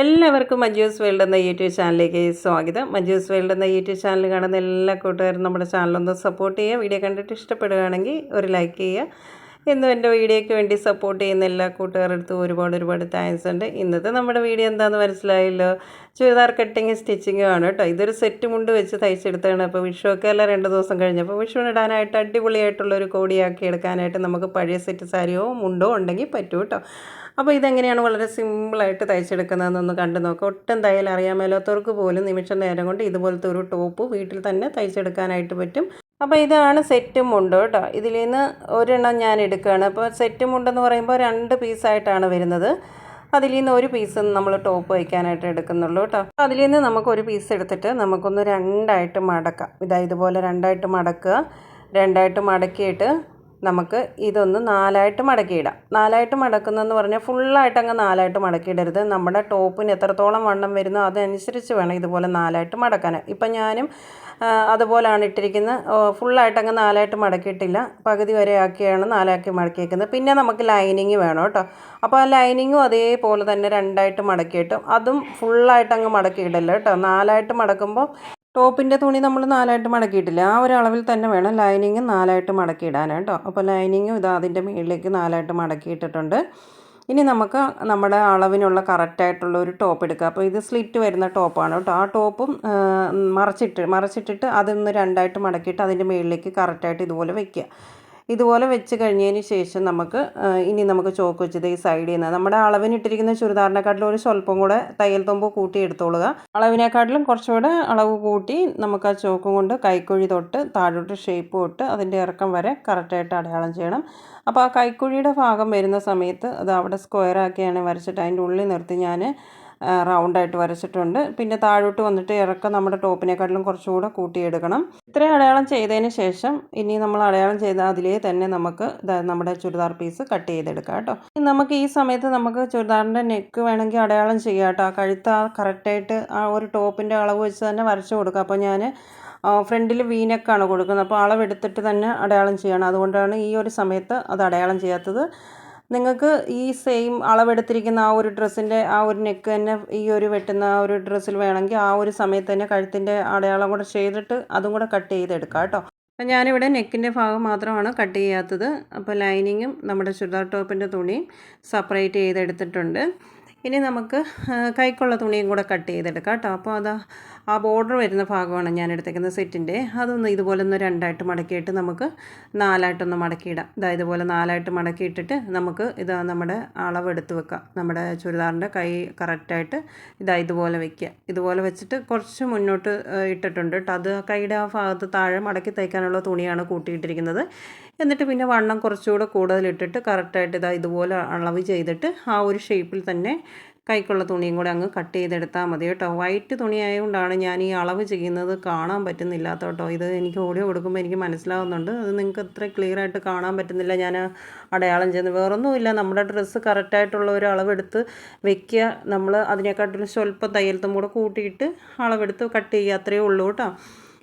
എല്ലാവർക്കും മഞ്ജൂസ് വേൾഡ് എന്ന യൂട്യൂബ് ചാനലിലേക്ക് സ്വാഗതം. മഞ്ജൂസ് വേൾഡ് എന്ന യൂട്യൂബ് ചാനൽ കാണുന്ന എല്ലാ കൂട്ടുകാരും നമ്മുടെ ചാനലൊന്ന് സപ്പോർട്ട് ചെയ്യുക. വീഡിയോ കണ്ടിട്ട് ഇഷ്ടപ്പെടുകയാണെങ്കിൽ ഒരു ലൈക്ക് ചെയ്യുക. എന്നും എന്റെ വീഡിയോയ്ക്ക് വേണ്ടി സപ്പോർട്ട് ചെയ്യുന്ന എല്ലാ കൂട്ടുകാരുടെ അടുത്തും ഒരുപാട് ഒരുപാട് താങ്ക്സ് ഉണ്ട്. ഇന്നത്തെ നമ്മുടെ വീഡിയോ എന്താണെന്ന് മനസ്സിലായല്ലോ? ചുരിദാർ കട്ടിങ് സ്റ്റിച്ചിങ്ങും ആണ് കേട്ടോ. ഇതൊരു സെറ്റ് മുണ്ട് വെച്ച് തയ്ച്ചെടുത്താണ് അപ്പോൾ വിഷുവൊക്കെ അല്ല രണ്ട് ദിവസം കഴിഞ്ഞപ്പോൾ വിഷുവിനിടാനായിട്ട് അടിപൊളിയായിട്ടുള്ള ഒരു കോടിയാക്കി എടുക്കാനായിട്ട് നമുക്ക് പഴയ സെറ്റ് സാരിയോ മുണ്ടോ ഉണ്ടെങ്കിൽ പറ്റും കേട്ടോ. അപ്പോൾ ഇതെങ്ങനെയാണ് വളരെ സിമ്പിളായിട്ട് തയ്ച്ചെടുക്കുന്നതെന്നൊന്ന് കണ്ടു നോക്കാം. ഒട്ടും തയ്യൽ അറിയാൻ മേലാത്തവർക്ക് പോലും നിമിഷ നേരം കൊണ്ട് ഇതുപോലത്തെ ഒരു ടോപ്പ് വീട്ടിൽ തന്നെ തയ്ച്ചെടുക്കാനായിട്ട് പറ്റും. അപ്പോൾ ഇതാണ് സെറ്റ് മുണ്ട് കേട്ടോ. ഇതിൽ നിന്ന് ഒരെണ്ണം ഞാൻ എടുക്കുകയാണ്. അപ്പോൾ സെറ്റ് മുണ്ടെന്ന് പറയുമ്പോൾ രണ്ട് പീസായിട്ടാണ് വരുന്നത്. അതിൽ നിന്ന് ഒരു പീസ് നമ്മൾ ടോപ്പ് വയ്ക്കാനായിട്ട് എടുക്കുന്നുള്ളൂ കേട്ടോ. അതിൽ നിന്ന് നമുക്ക് ഒരു പീസ് എടുത്തിട്ട് നമുക്കൊന്ന് രണ്ടായിട്ട് മടക്കാം. ഇതാ ഇതുപോലെ രണ്ടായിട്ട് മടക്കുക. രണ്ടായിട്ട് മടക്കിയിട്ട് നമുക്ക് ഇതൊന്ന് നാലായിട്ട് മടക്കിയിടാം. നാലായിട്ട് മടക്കുന്നതെന്ന് പറഞ്ഞാൽ ഫുള്ളായിട്ട് അങ്ങ് നാലായിട്ട് മടക്കിയിടരുത്. നമ്മുടെ ടോപ്പിന് എത്രത്തോളം വണ്ണം വരുന്നോ അതനുസരിച്ച് വേണം ഇതുപോലെ നാലായിട്ട് മടക്കാൻ. ഇപ്പം ഞാനും അതുപോലാണ് ഇട്ടിരിക്കുന്നത് ഫുള്ളായിട്ട് അങ്ങ് നാലായിട്ട് മടക്കിയിട്ടില്ല. പകുതി വരെ ആക്കിയാണ് നാലാക്കി മടക്കിയേക്കുന്നത്. പിന്നെ നമുക്ക് ലൈനിങ് വേണം കേട്ടോ. അപ്പോൾ ആ ലൈനിങ്ങും അതേപോലെ തന്നെ രണ്ടായിട്ട് മടക്കിയിട്ടും അതും ഫുള്ളായിട്ട് അങ്ങ് മടക്കിയിടല്ലോ കേട്ടോ. നാലായിട്ട് മടക്കുമ്പോൾ ടോപ്പിന്റെ തുണി നമ്മൾ നാലായിട്ട് മടക്കിയിട്ടില്ല? ആ ഒരു അളവിൽ തന്നെ വേണം ലൈനിങ് നാലായിട്ട് മടക്കിയിടാൻ കേട്ടോ അപ്പോൾ ലൈനിങ്ങും ഇത് അതിന്റെ മുകളിലേക്ക് നാലായിട്ട് മടക്കിയിട്ടിട്ടുണ്ട്. ഇനി നമുക്ക് നമ്മുടെ അളവിനുള്ള കറക്റ്റായിട്ടുള്ള ഒരു ടോപ്പ് എടുക്കുക അപ്പോൾ ഇത് സ്ലിറ്റ് വരുന്ന ടോപ്പാണ് കേട്ടോ ആ ടോപ്പും മറച്ചിട്ട് മറച്ചിട്ടിട്ട് അതൊന്ന് രണ്ടായിട്ട് മടക്കിയിട്ട് അതിന്റെ മുകളിലേക്ക് കറക്റ്റായിട്ട് ഇതുപോലെ വെക്കുക. ഇതുപോലെ വെച്ച് കഴിഞ്ഞതിന് ശേഷം നമുക്ക് ഇനി നമുക്ക് ചോക്ക് വെച്ചത് ഈ സൈഡിൽ നിന്ന് നമ്മുടെ അളവിനിട്ടിരിക്കുന്ന ചുരിദാറിനെക്കാട്ടിലും ഒരു സ്വല്പം കൂടെ തയ്യൽ തുമ്പ് കൂട്ടി എടുത്തോളുക. അളവിനെക്കാട്ടിലും കുറച്ചുകൂടെ അളവ് കൂട്ടി നമുക്ക് ആ ചോക്കും കൊണ്ട് കൈക്കുഴി തൊട്ട് താഴോട്ട് ഷേപ്പ് തൊട്ട് അതിന്റെ ഇറക്കം വരെ കറക്റ്റായിട്ട് അടയാളം ചെയ്യണം. അപ്പോൾ ആ കൈക്കുഴിയുടെ ഭാഗം വരുന്ന സമയത്ത് അത് അവിടെ സ്ക്വയർ ആക്കിയാണ് വരച്ചിട്ട് അതിന്റെ ഉള്ളിൽ നിർത്തി ഞാൻ റൗണ്ടായിട്ട് വരച്ചിട്ടുണ്ട്. പിന്നെ താഴോട്ട് വന്നിട്ട് ഇറക്കം നമ്മുടെ ടോപ്പിനെക്കാട്ടിലും കുറച്ചുകൂടെ കൂട്ടിയെടുക്കണം. ഇത്രയും അടയാളം ചെയ്തതിന് ശേഷം ഇനി നമ്മൾ അടയാളം ചെയ്ത അതിലേ തന്നെ നമുക്ക് നമ്മുടെ ചുരിദാർ പീസ് കട്ട് ചെയ്തെടുക്കാം കേട്ടോ. നമുക്ക് ഈ സമയത്ത് നമുക്ക് ചുരിദാറിന്റെ നെക്ക് വേണമെങ്കിൽ അടയാളം ചെയ്യാം കേട്ടോ. ആ കഴുത്ത് ആ കറക്റ്റായിട്ട് ആ ഒരു ടോപ്പിന്റെ അളവ് വെച്ച് തന്നെ വരച്ച് കൊടുക്കുക അപ്പോൾ ഞാൻ ഫ്രണ്ടിൽ വീനക്കാണ് കൊടുക്കുന്നത്. അപ്പോൾ അളവെടുത്തിട്ട് തന്നെ അടയാളം ചെയ്യണം. അതുകൊണ്ടാണ് ഈ ഒരു സമയത്ത് അത് അടയാളം ചെയ്യാത്തത്. നിങ്ങൾക്ക് ഈ സെയിം അളവെടുത്തിരിക്കുന്ന ആ ഒരു ഡ്രസ്സിന്റെ ആ ഒരു നെക്ക് തന്നെ ഈ ഒരു വെട്ടുന്ന ആ ഒരു ഡ്രസ്സിൽ വേണമെങ്കിൽ ആ ഒരു സമയത്ത് തന്നെ കഴുത്തിന്റെ അടയാളം കൂടെ ചെയ്തിട്ട് അതും കൂടെ കട്ട് ചെയ്തെടുക്കാം കേട്ടോ. അപ്പം ഞാനിവിടെ നെക്കിന്റെ ഭാഗം മാത്രമാണ് കട്ട് ചെയ്യാത്തത്. അപ്പോൾ ലൈനിങ്ങും നമ്മുടെ ചുരിദാർ ടോപ്പിന്റെ തുണിയും സെപ്പറേറ്റ് ചെയ്തെടുത്തിട്ടുണ്ട്. ഇനി നമുക്ക് കൈക്കുള്ള തുണിയും കൂടെ കട്ട് ചെയ്തെടുക്കാം കേട്ടോ. അപ്പോൾ അത് ആ ബോർഡർ വരുന്ന ഭാഗമാണ് ഞാൻ എടുത്തേക്കുന്നത് സെറ്റിന്റെ. അതൊന്ന് ഇതുപോലെ ഒന്ന് രണ്ടായിട്ട് മടക്കിയിട്ട് നമുക്ക് നാലായിട്ടൊന്ന് മടക്കിയിടാം. ഇതാ ഇതുപോലെ നാലായിട്ട് മടക്കിയിട്ടിട്ട് നമുക്ക് ഇത് നമ്മുടെ അളവെടുത്ത് വെക്കാം. നമ്മുടെ ചുരിദാറിന്റെ കൈ കറക്റ്റായിട്ട് ഇതാ ഇതുപോലെ വെക്കുക. ഇതുപോലെ വെച്ചിട്ട് കുറച്ച് മുന്നോട്ട് ഇട്ടിട്ടുണ്ട് കേട്ടോ. അത് കൈയുടെ ആ ഭാഗത്ത് താഴെ മടക്കി തയ്ക്കാനുള്ള തുണിയാണ് കൂട്ടിയിട്ടിരിക്കുന്നത്. എന്നിട്ട് പിന്നെ വണ്ണം കുറച്ചുകൂടെ കൂടുതലിട്ടിട്ട് കറക്റ്റായിട്ട് ഇതാ ഇതുപോലെ അളവ് ചെയ്തിട്ട് ആ ഒരു ഷേപ്പിൽ തന്നെ കൈക്കുള്ള തുണിയും കൂടെ അങ്ങ് കട്ട് ചെയ്തെടുത്താൽ മതി കേട്ടോ. വൈറ്റ് തുണി ആയതുകൊണ്ടാണ് ഞാൻ ഈ അളവ് ചെയ്യുന്നത് കാണാൻ പറ്റുന്നില്ലാത്ത കേട്ടോ. ഇത് എനിക്ക് ഓഡിയോ കൊടുക്കുമ്പോൾ എനിക്ക് മനസ്സിലാവുന്നുണ്ട്. അത് നിങ്ങൾക്ക് അത്ര ക്ലിയർ ആയിട്ട് കാണാൻ പറ്റുന്നില്ല. ഞാൻ അടയാളം ചെയ്യുന്നത്. വേറൊന്നുമില്ല. നമ്മുടെ ഡ്രസ്സ് കറക്റ്റായിട്ടുള്ള ഒരു അളവെടുത്ത് വെക്കുക. നമ്മൾ അതിനെക്കാട്ടിലും സ്വല്പം തയ്യൽത്തും കൂടെ കൂട്ടിയിട്ട് അളവെടുത്ത് കട്ട് ചെയ്യുക. അത്രയേ ഉള്ളൂ കേട്ടോ.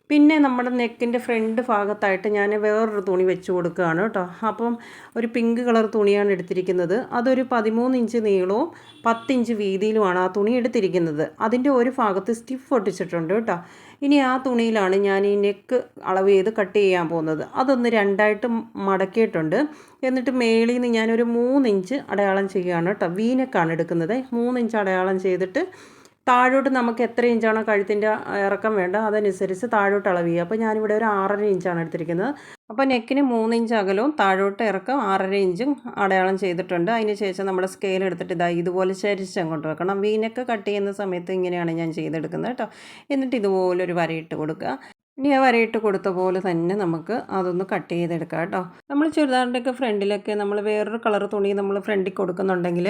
പിന്നെ നമ്മുടെ നെക്കിന്റെ ഫ്രണ്ട് ഭാഗത്തായിട്ട് ഞാൻ വേറൊരു തുണി വെച്ച് കൊടുക്കുകയാണ് കേട്ടോ. അപ്പം ഒരു പിങ്ക് കളർ തുണിയാണ് എടുത്തിരിക്കുന്നത്. അതൊരു പതിമൂന്ന് ഇഞ്ച് നീളവും പത്തിഞ്ച് വീതിയിലുമാണ് ആ തുണി എടുത്തിരിക്കുന്നത്. അതിന്റെ ഒരു ഭാഗത്ത് സ്റ്റിഫ് ഒട്ടിച്ചിട്ടുണ്ട് കേട്ടോ. ഇനി ആ തുണിയിലാണ് ഞാൻ ഈ നെക്ക് അളവ് ചെയ്ത് കട്ട് ചെയ്യാൻ പോകുന്നത്. അതൊന്ന് രണ്ടായിട്ട് മടക്കിയിട്ടുണ്ട്. എന്നിട്ട് മേളിൽ നിന്ന് ഞാനൊരു മൂന്നിഞ്ച് അടയാളം ചെയ്യുകയാണ് കേട്ടോ. വീനക്കാണ് എടുക്കുന്നത്. മൂന്നിഞ്ച് അടയാളം ചെയ്തിട്ട് താഴോട്ട് നമുക്ക് എത്ര ഇഞ്ചാണോ കഴുത്തിന്റെ ഇറക്കം വേണ്ട അതനുസരിച്ച് താഴോട്ട് അളവ് ചെയ്യുക. അപ്പോൾ ഞാനിവിടെ ഒരു ആറര ഇഞ്ചാണ് എടുത്തിരിക്കുന്നത്. അപ്പോൾ നെക്കിന് മൂന്ന് ഇഞ്ച് അകലവും താഴോട്ട് ഇറക്കം ആറര ഇഞ്ചും അടയാളം ചെയ്തിട്ടുണ്ട്. അതിന് ശേഷം നമ്മുടെ സ്കെയിൽ എടുത്തിട്ട് ഇതാ ഇതുപോലെ ചരിച്ച് അങ്ങോട്ട് വെക്കണം. വീനൊക്കെ കട്ട് ചെയ്യുന്ന സമയത്ത് ഇങ്ങനെയാണ് ഞാൻ ചെയ്തെടുക്കുന്നത് കേട്ടോ. എന്നിട്ട് ഇതുപോലെ ഒരു വരയിട്ട് കൊടുക്കുക. ഇനി ആ വരയിട്ട് കൊടുത്ത പോലെ തന്നെ നമുക്ക് അതൊന്ന് കട്ട് ചെയ്തെടുക്കാം കേട്ടോ. നമ്മൾ ചുരിദാറിന്റെയൊക്കെ ഫ്രണ്ടിലൊക്കെ നമ്മൾ വേറൊരു കളർ തുണി നമ്മൾ ഫ്രണ്ടിൽ കൊടുക്കുന്നുണ്ടെങ്കിൽ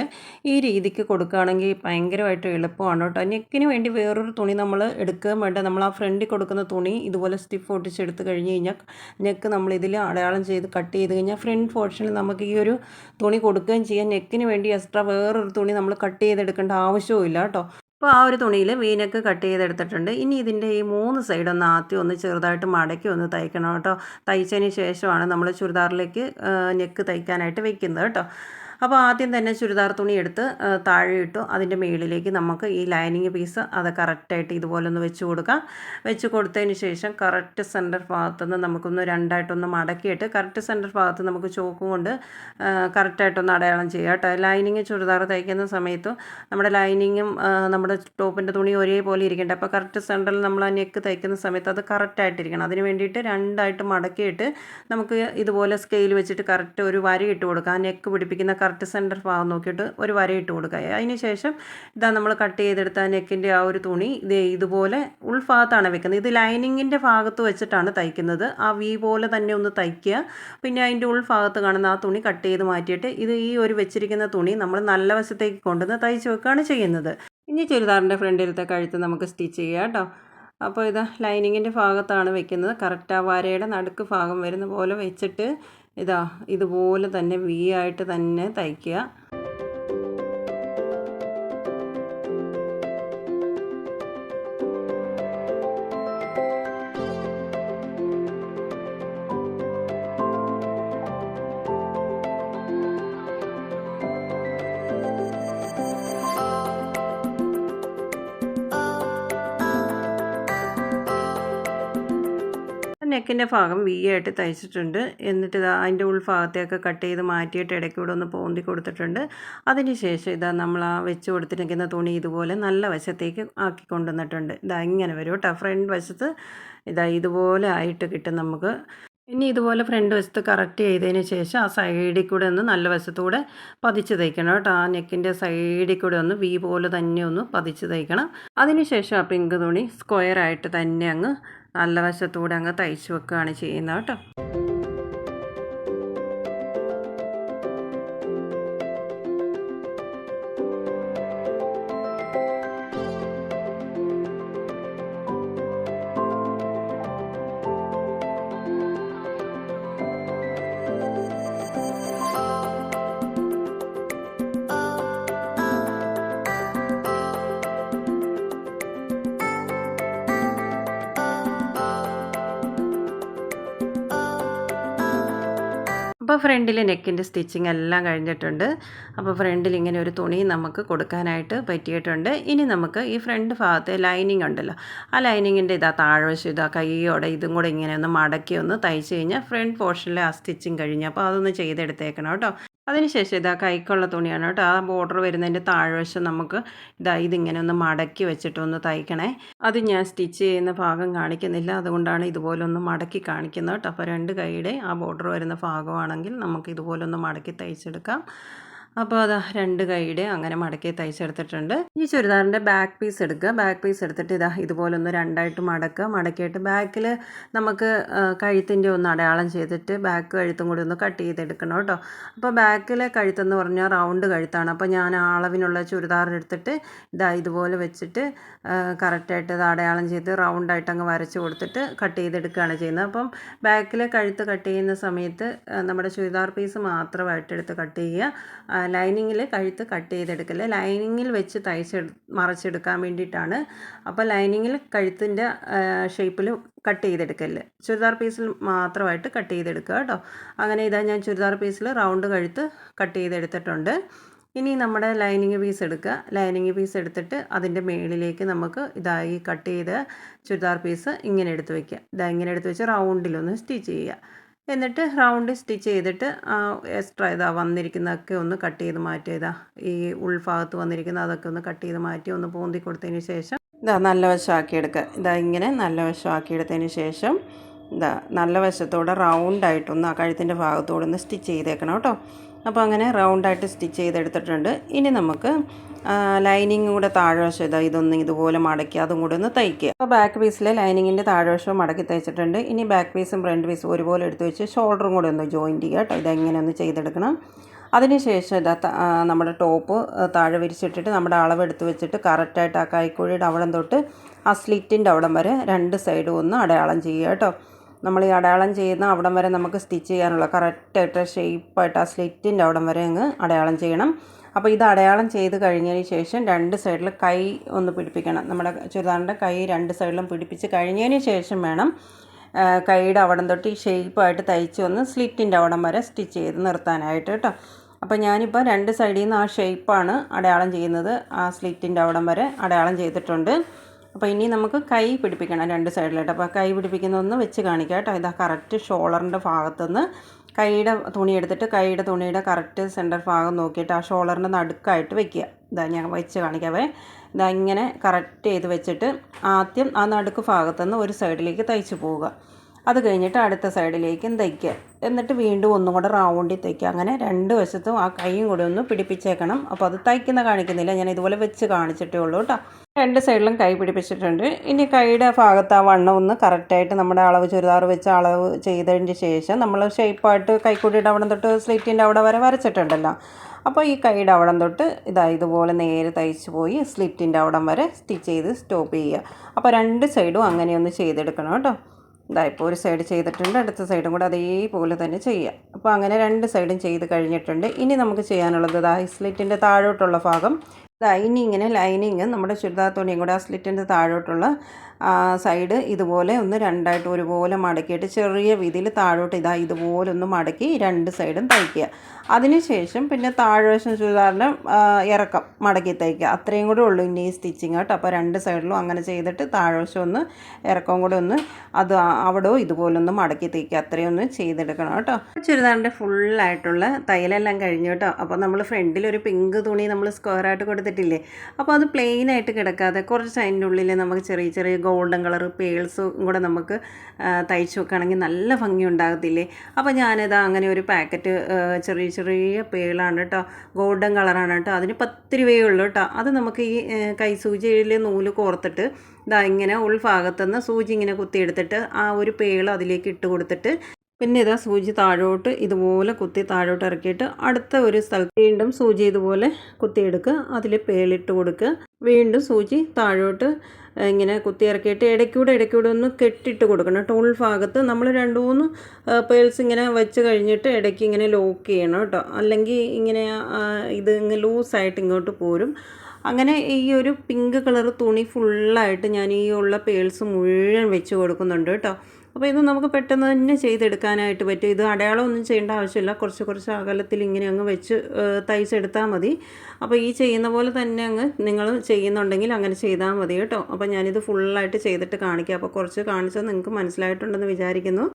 ഈ രീതിക്ക് കൊടുക്കുകയാണെങ്കിൽ ഭയങ്കരമായിട്ട് എളുപ്പമാണ് കേട്ടോ. നെക്കിന് വേണ്ടി വേറൊരു തുണി നമ്മൾ എടുക്കുകയും വേണ്ട. നമ്മൾ ആ ഫ്രണ്ടിൽ കൊടുക്കുന്ന തുണി ഇതുപോലെ സ്റ്റിഫ് ഒട്ടിച്ചെടുത്ത് കഴിഞ്ഞ് കഴിഞ്ഞാൽ നെക്ക് നമ്മൾ ഇതിൽ അടയാളം ചെയ്ത് കട്ട് ചെയ്ത് കഴിഞ്ഞാൽ ഫ്രണ്ട് പോർഷനിൽ നമുക്ക് ഈ ഒരു തുണി കൊടുക്കുകയും ചെയ്യാം. നെക്കിന് വേണ്ടി എക്സ്ട്രാ വേറൊരു തുണി നമ്മൾ കട്ട് ചെയ്തെടുക്കേണ്ട ആവശ്യവും ഇല്ല കേട്ടോ. അപ്പോൾ ആ ഒരു തുണിയിൽ വീനക്ക് കട്ട് ചെയ്തെടുത്തിട്ടുണ്ട്. ഇനി ഇതിന്റെ ഈ മൂന്ന് സൈഡൊന്ന് ആദ്യം ഒന്ന് ചെറുതായിട്ട് മടക്കി ഒന്ന് തയ്ക്കണം കേട്ടോ. തയ്ച്ചതിന് ശേഷമാണ് നമ്മൾ ചുരിദാറിലേക്ക് നെക്ക് തയ്ക്കാനായിട്ട് വെക്കുന്നത് കേട്ടോ. അപ്പോൾ ആദ്യം തന്നെ ചുരിദാർ തുണി എടുത്ത് താഴെ ഇട്ടു. അതിന്റെ മുകളിലേക്ക് നമുക്ക് ഈ ലൈനിങ് പീസ് അത് കറക്റ്റായിട്ട് ഇതുപോലെ ഒന്ന് വെച്ച് കൊടുക്കാം. വെച്ച് കൊടുത്തതിന് ശേഷം കറക്റ്റ് സെന്റർ ഭാഗത്തുനിന്ന് നമുക്കൊന്ന് രണ്ടായിട്ടൊന്ന് മടക്കിയിട്ട് കറക്റ്റ് സെന്റർ ഭാഗത്ത് നമുക്ക് ചോക്കും കൊണ്ട് കറക്റ്റായിട്ടൊന്ന് അടയാളം ചെയ്യാം കേട്ടോ. ലൈനിങ് ചുരിദാർ തയ്ക്കുന്ന സമയത്ത് നമ്മുടെ ലൈനിങ്ങും നമ്മുടെ ടോപ്പിന്റെ തുണി ഒരേപോലെ ഇരിക്കേണ്ടത് അപ്പോൾ കറക്റ്റ് സെന്ററിൽ നമ്മൾ ആ നെക്ക് തയ്ക്കുന്ന സമയത്ത് അത് കറക്റ്റായിട്ടിരിക്കണം. അതിന് വേണ്ടിയിട്ട് രണ്ടായിട്ട് മടക്കിയിട്ട് നമുക്ക് ഇതുപോലെ സ്കെയിൽ വെച്ചിട്ട് കറക്റ്റ് ഒരു വര ഇട്ട് കൊടുക്കാം. ആ നെക്ക് പിടിപ്പിക്കുന്ന സെന്റർ ഭാഗം നോക്കിയിട്ട് ഒരു വര ഇട്ട് കൊടുക്കുക. അതിന് ശേഷം ഇതാ നമ്മൾ കട്ട് ചെയ്തെടുത്ത നെക്കിന്റെ ആ ഒരു തുണി ഇത് ഇതുപോലെ ഉൾഭാഗത്താണ് വെക്കുന്നത്. ഇത് ലൈനിങ്ങിന്റെ ഭാഗത്ത് വെച്ചിട്ടാണ് തയ്ക്കുന്നത്. ആ വി പോലെ തന്നെ ഒന്ന് തയ്ക്കുക. പിന്നെ അതിന്റെ ഉൾഭാഗത്ത് കാണുന്ന ആ തുണി കട്ട് ചെയ്ത് മാറ്റിയിട്ട് ഇത് ഈ ഒരു വെച്ചിരിക്കുന്ന തുണി നമ്മൾ നല്ല വശത്തേക്ക് കൊണ്ടുവന്ന് തയ്ച്ച് വെക്കുകയാണ് ചെയ്യുന്നത്. ഇനി ചുരിദാറിന്റെ ഫ്രണ്ടിലത്തെ കഴുത്ത് നമുക്ക് സ്റ്റിച്ച് ചെയ്യാം കേട്ടോ. അപ്പോൾ ഇത് ലൈനിങ്ങിന്റെ ഭാഗത്താണ് വെക്കുന്നത്. കറക്റ്റ് ആ വരയുടെ നടുക്ക് ഭാഗം വരുന്ന പോലെ വെച്ചിട്ട് ഇതാ ഇതുപോലെ തന്നെ വി ആയിട്ട് തന്നെ തയ്ക്കുക. നെക്കിന്റെ ഭാഗം വി ആയിട്ട് തയ്ച്ചിട്ടുണ്ട്. എന്നിട്ട് ഇതാ അതിന്റെ ഉൾഭാഗത്തെയൊക്കെ കട്ട് ചെയ്ത് മാറ്റിയിട്ട് ഇടയ്ക്കൂടെ ഒന്ന് പോന്തി കൊടുത്തിട്ടുണ്ട്. അതിന് ശേഷം ഇതാ നമ്മൾ ആ വെച്ച് കൊടുത്തിരിക്കുന്ന തുണി ഇതുപോലെ നല്ല വശത്തേക്ക് ആക്കി കൊണ്ടുവന്നിട്ടുണ്ട്. ഇതാ ഇങ്ങനെ വരും കേട്ടോ. ഫ്രണ്ട് വശത്ത് ഇതാ ഇതുപോലെ ആയിട്ട് കിട്ടും നമുക്ക്. ഇനി ഇതുപോലെ ഫ്രണ്ട് വശത്ത് കറക്റ്റ് ചെയ്തതിന് ശേഷം ആ സൈഡിൽ കൂടെ ഒന്ന് നല്ല വശത്തൂടെ പതിച്ച് തയ്ക്കണം കേട്ടോ. ആ നെക്കിന്റെ സൈഡിൽ കൂടെ ഒന്ന് വി പോലെ തന്നെ ഒന്ന് പതിച്ച് തയ്ക്കണം. അതിനുശേഷം ആ പിങ്ക് തുണി സ്ക്വയറായിട്ട് തന്നെ അങ്ങ് നല്ല വശത്തൂടെ അങ്ങ് തയ്ച്ച് വെക്കുകയാണ് ചെയ്യുന്നത് കേട്ടോ. അപ്പോൾ ഫ്രണ്ടിൽ നെക്കിന്റെ സ്റ്റിച്ചിങ് എല്ലാം കഴിഞ്ഞിട്ടുണ്ട്. അപ്പോൾ ഫ്രണ്ടിൽ ഇങ്ങനെ ഒരു തുണി നമുക്ക് കൊടുക്കാനായിട്ട് പറ്റിയിട്ടുണ്ട്. ഇനി നമുക്ക് ഈ ഫ്രണ്ട് ഭാഗത്ത് ലൈനിങ് ഉണ്ടല്ലോ. ആ ലൈനിങ്ങിന്റെ ഇതാ താഴ്വശം ഇതാ കൈയോടെ ഇതും കൂടെ ഇങ്ങനെ ഒന്ന് മടക്കി ഒന്ന് തയ്ച്ച് കഴിഞ്ഞാൽ ഫ്രണ്ട് പോർഷനിലെ ആ സ്റ്റിച്ചിങ് കഴിഞ്ഞു. അപ്പോൾ അതൊന്ന് ചെയ്തെടുത്തേക്കണം കേട്ടോ. അതിനുശേഷം ഇതാ കൈക്കുള്ള തുണിയാണ് കേട്ടോ. ആ ബോർഡർ വരുന്നതിന്റെ താഴ്വശം നമുക്ക് ഇതാ ഇതിങ്ങനെ ഒന്ന് മടക്കി വെച്ചിട്ടൊന്ന് തയ്ക്കണേ. അത് ഞാൻ സ്റ്റിച്ച് ചെയ്യുന്ന ഭാഗം കാണിക്കുന്നില്ല. അതുകൊണ്ടാണ് ഇതുപോലെ ഒന്ന് മടക്കി കാണിക്കുന്നത് കേട്ടോ. അപ്പോൾ രണ്ട് കൈയുടെ ആ ബോർഡർ വരുന്ന ഭാഗമാണെങ്കിൽ നമുക്ക് ഇതുപോലെ ഒന്ന് മടക്കി തയ്ച്ചെടുക്കാം. അപ്പോൾ അതാ രണ്ട് കൈയുടെ അങ്ങനെ മടക്കി തയ്ച്ചെടുത്തിട്ടുണ്ട്. ഈ ചുരിദാറിന്റെ ബാക്ക് പീസ് എടുക്കുക. ബാക്ക് പീസ് എടുത്തിട്ട് ഇതാ ഇതുപോലെ ഒന്ന് രണ്ടായിട്ട് മടക്കുക. മടക്കിയിട്ട് ബാക്കിൽ നമുക്ക് കഴുത്തിന്റെ ഒന്ന് അടയാളം ചെയ്തിട്ട് ബാക്ക് കഴുത്തും കൂടി ഒന്ന് കട്ട് ചെയ്തെടുക്കണം കേട്ടോ. അപ്പോൾ ബാക്കിലെ കഴുത്തെന്ന് പറഞ്ഞാൽ റൗണ്ട് കഴുത്താണ്. അപ്പോൾ ഞാൻ അളവിനുള്ള ചുരിദാർ എടുത്തിട്ട് ഇതാ ഇതുപോലെ വെച്ചിട്ട് കറക്റ്റായിട്ട് ഇത് അടയാളം ചെയ്ത് റൗണ്ടായിട്ട് അങ്ങ് വരച്ച് കൊടുത്തിട്ട് കട്ട് ചെയ്തെടുക്കുകയാണ് ചെയ്യുന്നത്. അപ്പം ബാക്കിലെ കഴുത്ത് കട്ട് ചെയ്യുന്ന സമയത്ത് നമ്മുടെ ചുരിദാർ പീസ് മാത്രമായിട്ട് എടുത്ത് കട്ട് ചെയ്യുക. ലൈനിങ്ങിൽ കഴുത്ത് കട്ട് ചെയ്തെടുക്കൽ. ലൈനിങ്ങിൽ വെച്ച് തയ്ച്ചെടു മറച്ചെടുക്കാൻ വേണ്ടിയിട്ടാണ്. അപ്പോൾ ലൈനിങ്ങിൽ കഴുത്തിന്റെ ഷേപ്പിൽ കട്ട് ചെയ്തെടുക്കൽ. ചുരിദാർ പീസിൽ മാത്രമായിട്ട് കട്ട് ചെയ്തെടുക്കുക കേട്ടോ. അങ്ങനെ ഇതാ ഞാൻ ചുരിദാർ പീസിൽ റൗണ്ട് കഴുത്ത് കട്ട് ചെയ്തെടുത്തിട്ടുണ്ട്. ഇനി നമ്മുടെ ലൈനിങ് പീസ് എടുക്കുക. ലൈനിങ് പീസ് എടുത്തിട്ട് അതിന്റെ മേളിലേക്ക് നമുക്ക് ഇതായി കട്ട് ചെയ്ത ചുരിദാർ പീസ് ഇങ്ങനെ എടുത്ത് വയ്ക്കുക ഇതാ ഇങ്ങനെ എടുത്ത് വെച്ച് റൗണ്ടിലൊന്ന് സ്റ്റിച്ച് ചെയ്യുക. എന്നിട്ട് റൗണ്ട് സ്റ്റിച്ച് ചെയ്തിട്ട് എക്സ്ട്രാ ഇതാ വന്നിരിക്കുന്നതൊക്കെ ഒന്ന് കട്ട് ചെയ്ത് മാറ്റിയതാ ഈ ഉൾഭാഗത്ത് വന്നിരിക്കുന്ന അതൊക്കെ ഒന്ന് കട്ട് ചെയ്ത് മാറ്റി ഒന്ന് പൂന്തി കൊടുത്തതിന് ശേഷം ഇതാ നല്ല വശമാക്കി എടുക്കുക ഇതാ ഇങ്ങനെ നല്ല വശമാക്കി എടുത്തതിന് ശേഷം ഇതാ നല്ല വശത്തോടെ റൗണ്ടായിട്ടൊന്ന് ആ കഴുത്തിന്റെ ഭാഗത്തോടെ ഒന്ന് സ്റ്റിച്ച് ചെയ്തേക്കണം കേട്ടോ. അപ്പോൾ അങ്ങനെ റൗണ്ടായിട്ട് സ്റ്റിച്ച് ചെയ്തെടുത്തിട്ടുണ്ട്. ഇനി നമുക്ക് ലൈനിങ് കൂടെ താഴ്വശം ഇതാ ഇതൊന്ന് ഇതുപോലെ മടക്കി അതും കൂടെ ഒന്ന് തയ്ക്കുക. അപ്പോൾ ബാക്ക് പീസിലെ ലൈനിങ്ങിന്റെ താഴ്വശവും മടക്കി തയ്ച്ചിട്ടുണ്ട്. ഇനി ബാക്ക് പീസും ഫ്രണ്ട് പീസും ഒരുപോലെ എടുത്ത് വെച്ച് ഷോൾഡറും കൂടെ ഒന്ന് ജോയിന്റ് ചെയ്യുക കേട്ടോ. ഇതെങ്ങനെ ഒന്ന് ചെയ്തെടുക്കണം. അതിനുശേഷം ഇതാ നമ്മുടെ ടോപ്പ് താഴെ വിരിച്ചിട്ടിട്ട് നമ്മുടെ അളവ് എടുത്ത് വെച്ചിട്ട് കറക്റ്റായിട്ട് ആ കൈക്കുഴിയുടെ അവിടം തൊട്ട് ആ സ്ലിറ്റിന്റെ അവിടം വരെ രണ്ട് സൈഡും ഒന്ന് അടയാളം ചെയ്യുക കേട്ടോ. നമ്മൾ ഈ അടയാളം ചെയ്യുന്ന അവിടം വരെ നമുക്ക് സ്റ്റിച്ച് ചെയ്യാനുള്ള കറക്റ്റായിട്ട് ഷേപ്പായിട്ട് ആ സ്ലിറ്റിന്റെ അവിടം വരെ അങ്ങ് അടയാളം ചെയ്യണം. അപ്പോൾ ഇത് അടയാളം ചെയ്ത് കഴിഞ്ഞതിന് ശേഷം രണ്ട് സൈഡിൽ കൈ ഒന്ന് പിടിപ്പിക്കണം. നമ്മുടെ ചുരിദാറിന്റെ കൈ രണ്ട് സൈഡിലും പിടിപ്പിച്ച് കഴിഞ്ഞതിന് ശേഷം വേണം കൈയുടെ അവിടം തൊട്ട് ഈ ഷേപ്പായിട്ട് തയ്ച്ച് വന്ന് സ്ലിറ്റിന്റെ അവിടം വരെ സ്റ്റിച്ച് ചെയ്ത് നിർത്താനായിട്ട് കേട്ടോ. അപ്പോൾ ഞാനിപ്പോൾ രണ്ട് സൈഡിൽ നിന്ന് ആ ഷേപ്പാണ് അടയാളം ചെയ്യുന്നത്. ആ സ്ലിറ്റിന്റെ അവിടം വരെ അടയാളം ചെയ്തിട്ടുണ്ട്. അപ്പോൾ ഇനി നമുക്ക് കൈ പിടിപ്പിക്കണം രണ്ട് സൈഡിലായിട്ട്. അപ്പോൾ കൈ പിടിപ്പിക്കുന്ന ഒന്ന് വെച്ച് കാണിക്കാം കേട്ടോ. ഇതാ കറക്റ്റ് ഷോളറിന്റെ ഭാഗത്തുനിന്ന് കൈയുടെ തുണി എടുത്തിട്ട് കൈയുടെ തുണിയുടെ കറക്റ്റ് സെന്റർ ഭാഗം നോക്കിയിട്ട് ആ ഷോളറിന്റെ നടുക്കായിട്ട് വെക്കുക. ഇതാ ഞാൻ വെച്ച് കാണിക്കാവേ ഇതാ ഇങ്ങനെ കറക്റ്റ് ചെയ്ത് വെച്ചിട്ട് ആദ്യം ആ നടുക്ക് ഭാഗത്തുനിന്ന് ഒരു സൈഡിലേക്ക് തയ്ച്ച് പോവുക. അത് കഴിഞ്ഞിട്ട് അടുത്ത സൈഡിലേക്കും തയ്ക്കുക. എന്നിട്ട് വീണ്ടും ഒന്നും കൂടെ റൗണ്ടിൽ തയ്ക്കുക. അങ്ങനെ രണ്ട് വശത്തും ആ കൈയും കൂടി ഒന്ന് പിടിപ്പിച്ചേക്കണം. അപ്പോൾ അത് തയ്ക്കുന്ന കാണിക്കുന്നില്ല. ഞാൻ ഇതുപോലെ വെച്ച് കാണിച്ചിട്ടേ ഉള്ളൂ കേട്ടോ രണ്ട് സൈഡിലും കൈ പിടിപ്പിച്ചിട്ടുണ്ട്. ഇനി കൈയുടെ ഭാഗത്ത് ആ വണ്ണം ഒന്ന് കറക്റ്റായിട്ട് നമ്മുടെ അളവ് ചുരിദാർ വെച്ച് അളവ് ചെയ്തതിന് ശേഷം നമ്മൾ ഷേപ്പായിട്ട് കൈക്കൂടിയുടെ അവിടെ തൊട്ട് സ്ലിറ്റിന്റെ അവിടെ വരെ വരച്ചിട്ടുണ്ടല്ലോ. അപ്പോൾ ഈ കൈയുടെ അവിടം തൊട്ട് ഇതാ ഇതുപോലെ നേരെ തയ്ച്ച് പോയി സ്ലിറ്റിന്റെ അവിടം വരെ സ്റ്റിച്ച് ചെയ്ത് സ്റ്റോപ്പ് ചെയ്യുക. അപ്പോൾ രണ്ട് സൈഡും അങ്ങനെ ഒന്ന് ചെയ്തെടുക്കണം കേട്ടോ ഇതാ ഇപ്പോൾ ഒരു സൈഡ് ചെയ്തിട്ടുണ്ട് അടുത്ത സൈഡും കൂടെ അതേപോലെ തന്നെ ചെയ്യുക അപ്പോൾ അങ്ങനെ രണ്ട് സൈഡും ചെയ്ത് കഴിഞ്ഞിട്ടുണ്ട്. ഇനി നമുക്ക് ചെയ്യാനുള്ളത് ഇതാ ഐസ്ലിറ്റിന്റെ താഴോട്ടുള്ള ഭാഗം ഇങ്ങനെ ലൈനിങ് നമ്മുടെ ചുരിദാർ തുണിയും കൂടെ ആ സ്ലിറ്റിന്റെ താഴോട്ടുള്ള സൈഡ് ഇതുപോലെ ഒന്ന് രണ്ടായിട്ട് ഒരുപോലെ മടക്കിയിട്ട് ചെറിയ വീതിയിൽ താഴോട്ട് ഇതാ ഇതുപോലെ ഒന്ന് മടക്കി രണ്ട് സൈഡും തയ്ക്കുക. അതിനുശേഷം പിന്നെ താഴ്വശം ചുരിദാറിന്റെ ഇറക്കം മടക്കി തയ്ക്കുക. അത്രയും കൂടെ ഉള്ളൂ ഇനി സ്റ്റിച്ചിങ് കേട്ടോ. അപ്പോൾ രണ്ട് സൈഡിലും അങ്ങനെ ചെയ്തിട്ട് താഴ്വശം ഒന്ന് ഇറക്കം കൂടെ ഒന്ന് അത് അവിടെ ഇതുപോലെ ഒന്ന് മടക്കി തയ്ക്കുക. അത്രയും ഒന്ന് ചെയ്തെടുക്കണം കേട്ടോ. ചുരിദാറിന്റെ ഫുള്ളായിട്ടുള്ള തയ്യലെല്ലാം കഴിഞ്ഞു കേട്ടോ. അപ്പോൾ നമ്മൾ ഫ്രണ്ടിൽ ഒരു പിങ്ക് തുണി നമ്മൾ സ്ക്വയറായിട്ട് കൊടുത്തിട്ടില്ലേ? അപ്പോൾ അത് പ്ലെയിൻ ആയിട്ട് കിടക്കാതെ കുറച്ച് അതിന്റെ ഉള്ളിൽ നമുക്ക് ചെറിയ ചെറിയ ഗോൾഡൻ കളർ പേൾസും കൂടെ നമുക്ക് തയ്ച്ച് വെക്കുകയാണെങ്കിൽ നല്ല ഭംഗി ഉണ്ടാകത്തില്ലേ? അപ്പോൾ ഞാനിത് അങ്ങനെ ഒരു പാക്കറ്റ് ചെറിയ ചെറിയ പേളാണ് കേട്ടോ. ഗോൾഡൻ കളറാണ് കേട്ടോ. അതിന് പത്ത് രൂപയേ ഉള്ളൂ കേട്ടോ. അത് നമുക്ക് ഈ കൈസൂചിയിൽ നൂൽ കോർത്തിട്ട് ഇതാ ഇങ്ങനെ ഉൾഭാഗത്തുനിന്ന് സൂചി ഇങ്ങനെ കുത്തിയെടുത്തിട്ട് ആ ഒരു പേൾ അതിലേക്ക് ഇട്ട് കൊടുത്തിട്ട് പിന്നെ ഇതാ സൂചി താഴോട്ട് ഇതുപോലെ കുത്തി താഴോട്ട് ഇറക്കിയിട്ട് അടുത്ത ഒരു സ്ഥലത്ത് വീണ്ടും സൂചി ഇതുപോലെ കുത്തിയെടുക്കുക അതിൽ പേളിട്ട് കൊടുക്കുക വീണ്ടും സൂചി താഴോട്ട് ഇങ്ങനെ കുത്തി ഇറക്കിയിട്ട് ഇടയ്ക്കൂടെ ഇടയ്ക്കൂടെ ഒന്ന് കെട്ടിട്ട് കൊടുക്കണം. ടോൾ ഭാഗത്ത് നമ്മൾ രണ്ട് മൂന്ന് പേൾസ് ഇങ്ങനെ വെച്ച് കഴിഞ്ഞിട്ട് ഇടയ്ക്ക് ഇങ്ങനെ ലോക്ക് ചെയ്യണം കേട്ടോ. അല്ലെങ്കിൽ ഇങ്ങനെ ഇത് ഇങ്ങനെ ലൂസായിട്ട് ഇങ്ങോട്ട് പോരും. അങ്ങനെ ഈ ഒരു പിങ്ക് കളർ തുണി ഫുള്ളായിട്ട് ഞാൻ ഈ ഉള്ള പേൾസ് മുഴുവൻ വെച്ച് കൊടുക്കുന്നുണ്ട് കേട്ടോ. അപ്പോൾ ഇത് നമുക്ക് പെട്ടെന്ന് തന്നെ ചെയ്തെടുക്കാനായിട്ട് പറ്റും. ഇത് അടയാളമൊന്നും ചെയ്യേണ്ട ആവശ്യമില്ല. കുറച്ച് കുറച്ച് അകലത്തിൽ ഇങ്ങനെ അങ്ങ് വെച്ച് തയ്ച്ചെടുത്താൽ മതി. അപ്പോൾ ഈ ചെയ്യുന്ന പോലെ തന്നെ അങ്ങ് നിങ്ങൾ ചെയ്യുന്നുണ്ടെങ്കിൽ അങ്ങനെ ചെയ്താൽ മതി കേട്ടോ. അപ്പോൾ ഞാനിത് ഫുള്ളായിട്ട് ചെയ്തിട്ട് കാണിക്കാം. അപ്പോൾ കുറച്ച് കാണിച്ചാൽ നിങ്ങൾക്ക് മനസ്സിലായിട്ടുണ്ടെന്ന് വിചാരിക്കുന്നു.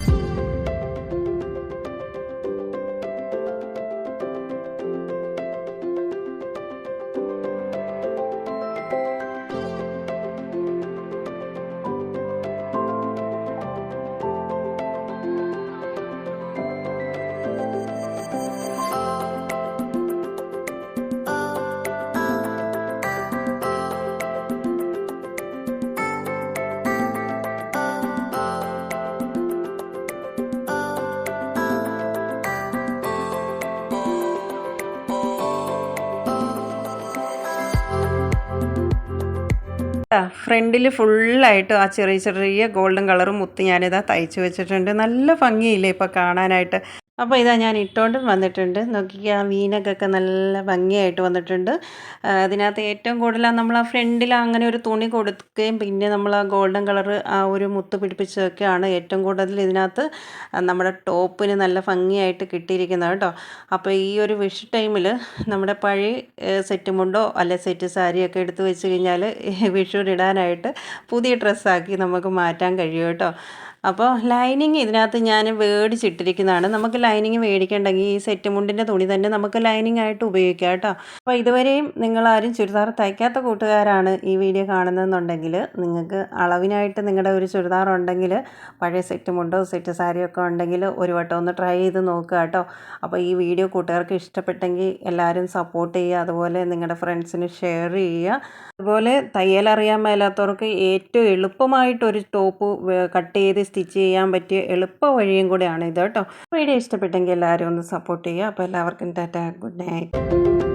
ഫ്രണ്ടിൽ ഫുള്ളായിട്ട് ആ ചെറിയ ചെറിയ ഗോൾഡൻ കളറും മുത്ത് ഞാനിതാ തയ്ച്ച് വെച്ചിട്ടുണ്ട്. നല്ല ഭംഗിയില്ലേ ഇപ്പോൾ കാണാനായിട്ട്. അപ്പോൾ ഇതാ ഞാൻ ഇട്ടുകൊണ്ട് വന്നിട്ടുണ്ട്. നോക്കിക്കുക ആ വീനക്കൊക്കെ നല്ല ഭംഗിയായിട്ട് വന്നിട്ടുണ്ട്. അതിനകത്ത് ഏറ്റവും കൂടുതൽ നമ്മൾ ആ ഫ്രണ്ടിൽ അങ്ങനെ ഒരു തുണി കൊടുക്കുകയും പിന്നെ നമ്മൾ ആ ഗോൾഡൻ കളർ ആ ഒരു മുത്ത് പിടിപ്പിച്ചതൊക്കെയാണ് ഏറ്റവും കൂടുതൽ ഇതിനകത്ത് നമ്മുടെ ടോപ്പിന് നല്ല ഭംഗിയായിട്ട് കിട്ടിയിരിക്കുന്നത് കേട്ടോ. അപ്പോൾ ഈ ഒരു വിഷ് ടൈമിൽ നമ്മുടെ പഴയ സെറ്റ് മുണ്ടോ അല്ലെ സെറ്റ് സാരിയൊക്കെ എടുത്ത് വെച്ച് കഴിഞ്ഞാൽ വിഷുവിനിടാനായിട്ട് പുതിയ ഡ്രസ്സാക്കി നമുക്ക് മാറ്റാൻ കഴിയും കേട്ടോ. അപ്പോൾ ലൈനിങ് ഇതിനകത്ത് ഞാൻ മേടിച്ചിട്ടിരിക്കുന്നതാണ് നമുക്ക് ലൈനിങ് മേടിക്കണ്ടെങ്കിൽ ഈ സെറ്റ് മുണ്ടിന്റെ തുണി തന്നെ നമുക്ക് ലൈനിങ് ആയിട്ട് ഉപയോഗിക്കാം കേട്ടോ. അപ്പോൾ ഇതുവരെയും നിങ്ങളാരും ചുരിദാർ തയ്ക്കാത്ത കൂട്ടുകാരാണ് ഈ വീഡിയോ കാണുന്നതെന്നുണ്ടെങ്കിൽ നിങ്ങൾക്ക് അളവിനായിട്ട് നിങ്ങളുടെ ഒരു ചുരിദാർ ഉണ്ടെങ്കിൽ പഴയ സെറ്റ് മുണ്ടോ സെറ്റ് സാരിയോ ഒക്കെ ഉണ്ടെങ്കിൽ ഒരു വട്ടം ഒന്ന് ട്രൈ ചെയ്ത് നോക്കുക കേട്ടോ. അപ്പോൾ ഈ വീഡിയോ കൂട്ടുകാർക്ക് ഇഷ്ടപ്പെട്ടെങ്കിൽ എല്ലാവരും സപ്പോർട്ട് ചെയ്യുക അതുപോലെ നിങ്ങളുടെ ഫ്രണ്ട്സിന് ഷെയർ ചെയ്യുക. അതുപോലെ തയ്യലറിയാൻ മേലാത്തവർക്ക് ഏറ്റവും എളുപ്പമായിട്ടൊരു ടോപ്പ് കട്ട് ചെയ്ത് സ്റ്റിച്ച് ചെയ്യാൻ പറ്റിയ എളുപ്പ വഴിയും കൂടെയാണ് ഇത് കേട്ടോ. വീഡിയോ ഇഷ്ടപ്പെട്ടെങ്കിൽ എല്ലാവരും ഒന്ന് സപ്പോർട്ട് ചെയ്യുക. അപ്പോൾ എല്ലാവർക്കും ടാറ്റ ഗുഡ് നൈറ്റ്.